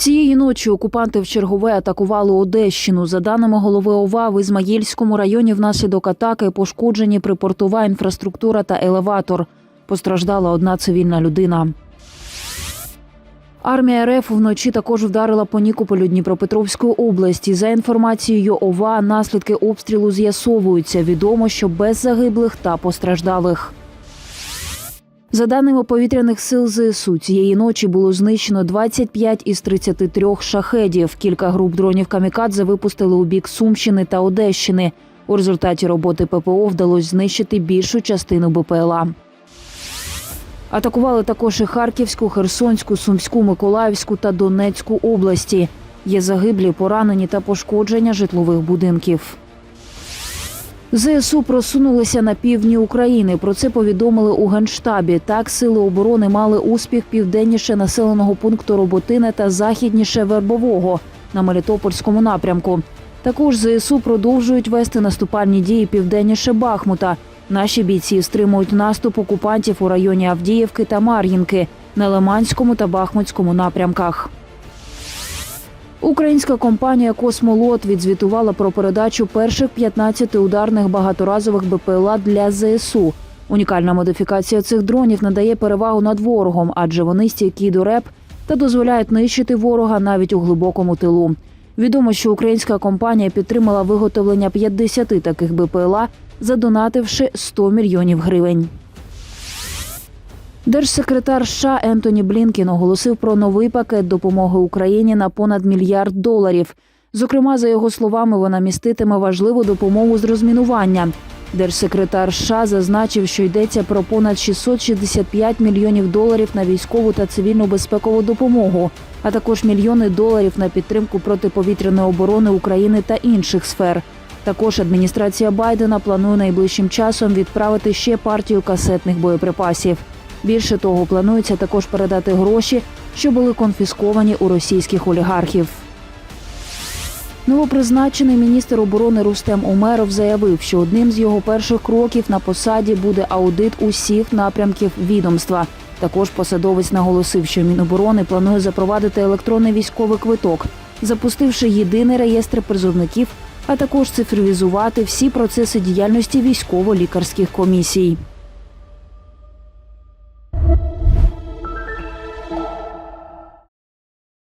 Цієї ночі окупанти вчергове атакували Одещину. За даними голови ОВА, в Ізмаїльському районі внаслідок атаки пошкоджені припортова інфраструктура та елеватор. Постраждала одна цивільна людина. Армія РФ вночі також вдарила по Нікополю Дніпропетровської області. За інформацією ОВА, наслідки обстрілу з'ясовуються. Відомо, що без загиблих та постраждалих. За даними повітряних сил ЗСУ, цієї ночі було знищено 25 із 33 шахедів. Кілька груп дронів камікадзе випустили у бік Сумщини та Одещини. У результаті роботи ППО вдалося знищити більшу частину БПЛА. Атакували також і Харківську, Херсонську, Сумську, Миколаївську та Донецьку області. Є загиблі, поранені та пошкодження житлових будинків. ЗСУ просунулися на півдні України. Про це повідомили у Генштабі. Так, сили оборони мали успіх південніше населеного пункту Роботине та західніше Вербового на Мелітопольському напрямку. Також ЗСУ продовжують вести наступальні дії південніше Бахмута. Наші бійці стримують наступ окупантів у районі Авдіївки та Мар'їнки на Лиманському та Бахмутському напрямках. Українська компанія Космолот відзвітувала про передачу перших 15 ударних багаторазових БПЛА для ЗСУ. Унікальна модифікація цих дронів надає перевагу над ворогом, адже вони стійкі до РЕП та дозволяють нищити ворога навіть у глибокому тилу. Відомо, що українська компанія підтримала виготовлення 50 таких БПЛА, задонативши 100 мільйонів гривень. Держсекретар США Ентоні Блінкін оголосив про новий пакет допомоги Україні на понад мільярд доларів. Зокрема, за його словами, вона міститиме важливу допомогу з розмінування. Держсекретар США зазначив, що йдеться про понад 665 мільйонів доларів на військову та цивільну безпекову допомогу, а також мільйони доларів на підтримку протиповітряної оборони України та інших сфер. Також адміністрація Байдена планує найближчим часом відправити ще партію касетних боєприпасів. Більше того, планується також передати гроші, що були конфісковані у російських олігархів. Новопризначений міністр оборони Рустем Умеров заявив, що одним з його перших кроків на посаді буде аудит усіх напрямків відомства. Також посадовець наголосив, що Міноборони планує запровадити електронний військовий квиток, запустивши єдиний реєстр призовників, а також цифровізувати всі процеси діяльності військово-лікарських комісій.